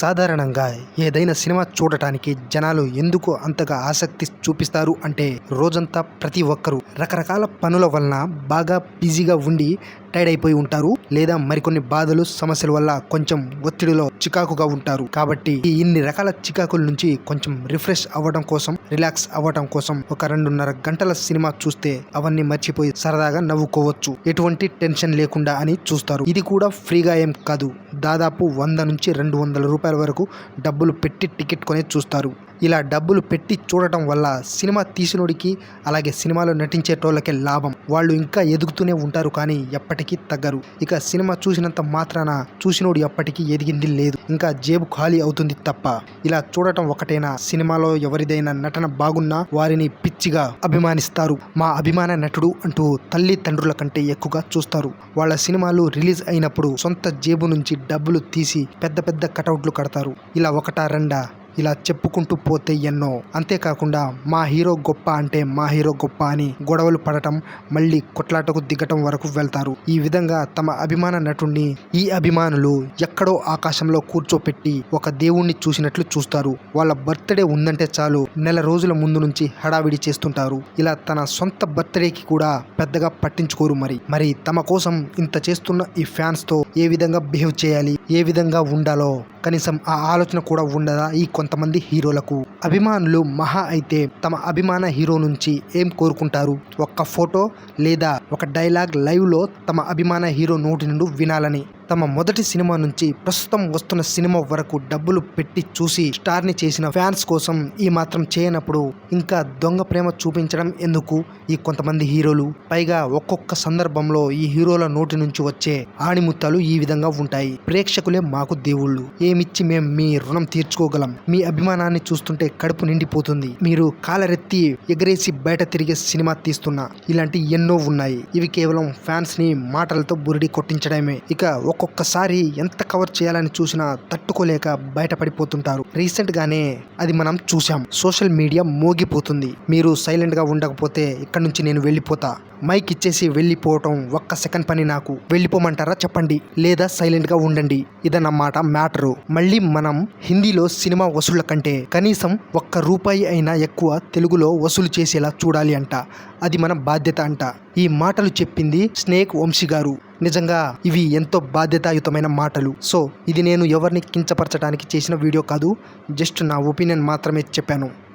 సాధారణంగా ఏదైనా సినిమా చూడటానికి జనాలు ఎందుకు అంతగా ఆసక్తి చూపిస్తారు అంటే రోజంతా ప్రతి ఒక్కరూ రకరకాల పనుల వలన బాగా బిజీగా ఉండి టైర్డ్ అయిపోయి ఉంటారు లేదా మరికొన్ని బాధలు సమస్యల వల్ల కొంచెం ఒత్తిడిలో చికాకుగా ఉంటారు. కాబట్టి ఈ ఇన్ని రకాల చికాకుల నుంచి కొంచెం రిఫ్రెష్ అవ్వడం కోసం రిలాక్స్ అవ్వడం కోసం ఒక రెండున్నర గంటల సినిమా చూస్తే అవన్నీ మర్చిపోయి సరదాగా నవ్వుకోవచ్చు. ఎటువంటి టెన్షన్ లేకుండా అని చూస్తారు. ఇది కూడా ఫ్రీగా ఏం కాదు. దాదాపు వంద నుంచి రెండు వందల రూపాయల వరకు డబ్బులు పెట్టి టికెట్ కొని చూస్తారు. ఇలా డబ్బులు పెట్టి చూడటం వల్ల సినిమా తీసినోడికి అలాగే సినిమాలో నటించేటోళ్ళకే లాభం. వాళ్ళు ఇంకా ఎదుగుతూనే ఉంటారు కానీ ఎప్పటికీ తగ్గరు. ఇక సినిమా చూసినంత మాత్రాన చూసినోడు ఎప్పటికీ ఎదిగింది లేదు. ఇంకా జేబు ఖాళీ అవుతుంది తప్ప. ఇలా చూడటం ఒకటేనా సినిమాలో ఎవరిదైనా నటన బాగున్నా వారిని పిచ్చిగా అభిమానిస్తారు. మా అభిమాన నటుడు అంటూ తల్లి తండ్రుల కంటే ఎక్కువగా చూస్తారు. వాళ్ళ సినిమాలు రిలీజ్ అయినప్పుడు సొంత జేబు నుంచి డబ్బులు తీసి పెద్ద పెద్ద కటౌట్లు కడతారు. ఇలా ఒకటా రెండా? ఇలా చెప్పుకుంటూ పోతే ఎన్నో. అంతేకాకుండా మా హీరో గొప్ప అంటే మా హీరో గొప్ప అని గొడవలు పడటం మళ్ళీ కొట్లాటకు దిగటం వరకు వెళ్తారు. ఈ విధంగా తమ అభిమాన నటుణ్ణి ఈ అభిమానులు ఎక్కడో ఆకాశంలో కూర్చోపెట్టి ఒక దేవుణ్ణి చూసినట్లు చూస్తారు. వాళ్ళ బర్త్డే ఉందంటే చాలు నెల రోజుల ముందు నుంచి హడావిడి చేస్తుంటారు. ఇలా తన సొంత బర్త్డేకి కూడా పెద్దగా పట్టించుకోరు మరి. మరి తమ కోసం ఇంత చేస్తున్న ఈ ఫ్యాన్స్తో ఏ విధంగా బిహేవ్ చేయాలి? ఏ విధంగా ఉండాలో కనీసం ఆ ఆలోచన కూడా ఉండదా ఈ కొంతమంది హీరోలకు? అభిమానులు మహా అయితే తమ అభిమాన హీరో నుంచి ఏం కోరుకుంటారు? ఒక్క ఫోటో లేదా ఒక డైలాగ్ లైవ్లో తమ అభిమాన హీరో నోటి నుండి వినాలని తమ మొదటి సినిమా నుంచి ప్రస్తుతం వస్తున్న సినిమా వరకు డబ్బులు పెట్టి చూసి స్టార్ని చేసిన ఫ్యాన్స్ కోసం ఈ మాత్రం చేయనప్పుడు ఇంకా దొంగ ప్రేమ చూపించడం ఎందుకు? ఈ కొంతమంది హీరోలు పైగా ఒక్కొక్క సందర్భంలో ఈ హీరోల నోటి నుంచి వచ్చే ఆణిముత్తాలు ఈ విధంగా ఉంటాయి. ప్రేక్షకులే మాకు దేవుళ్ళు. ఏమిచ్చి మేము మీ రుణం తీర్చుకోగలం? మీ అభిమానాన్ని చూస్తుంటే కడుపు నిండిపోతుంది. మీరు కాలరెత్తి ఎగరేసి బయట తిరిగే సినిమా తీస్తున్నా. ఇలాంటి ఎన్నో ఉన్నాయి. ఇవి కేవలం ఫ్యాన్స్ని మాటలతో బురిడి కొట్టించడమే. ఇక ఒక్కొక్కసారి ఎంత కవర్ చేయాలని చూసినా తట్టుకోలేక బయటపడిపోతుంటారు. రీసెంట్ గానే అది మనం చూసాం సోషల్ మీడియా మోగిపోతుంది. మీరు సైలెంట్గా ఉండకపోతే ఇక్కడ నుంచి నేను వెళ్ళిపోతా. మైక్ ఇచ్చేసి వెళ్ళిపోవటం ఒక్క సెకండ్ పని నాకు. వెళ్ళిపోమంటారా చెప్పండి. లేదా సైలెంట్గా ఉండండి ఇదన్నమాట మ్యాటరు. మళ్ళీ మనం హిందీలో సినిమా వసూళ్ళ కంటే కనీసం ఒక్క రూపాయి అయినా ఎక్కువ తెలుగులో వసూలు చేసేలా చూడాలి అంట. అది మన బాధ్యత అంట. ఈ మాటలు చెప్పింది స్నేక్ వంశీ గారు. నిజంగా ఇవి ఎంతో బాధ్యతాయుతమైన మాటలు. సో ఇది నేను ఎవరిని కించపరచడానికి చేసిన వీడియో కాదు జస్ట్ నా ఒపీనియన్ మాత్రమే చెప్పాను.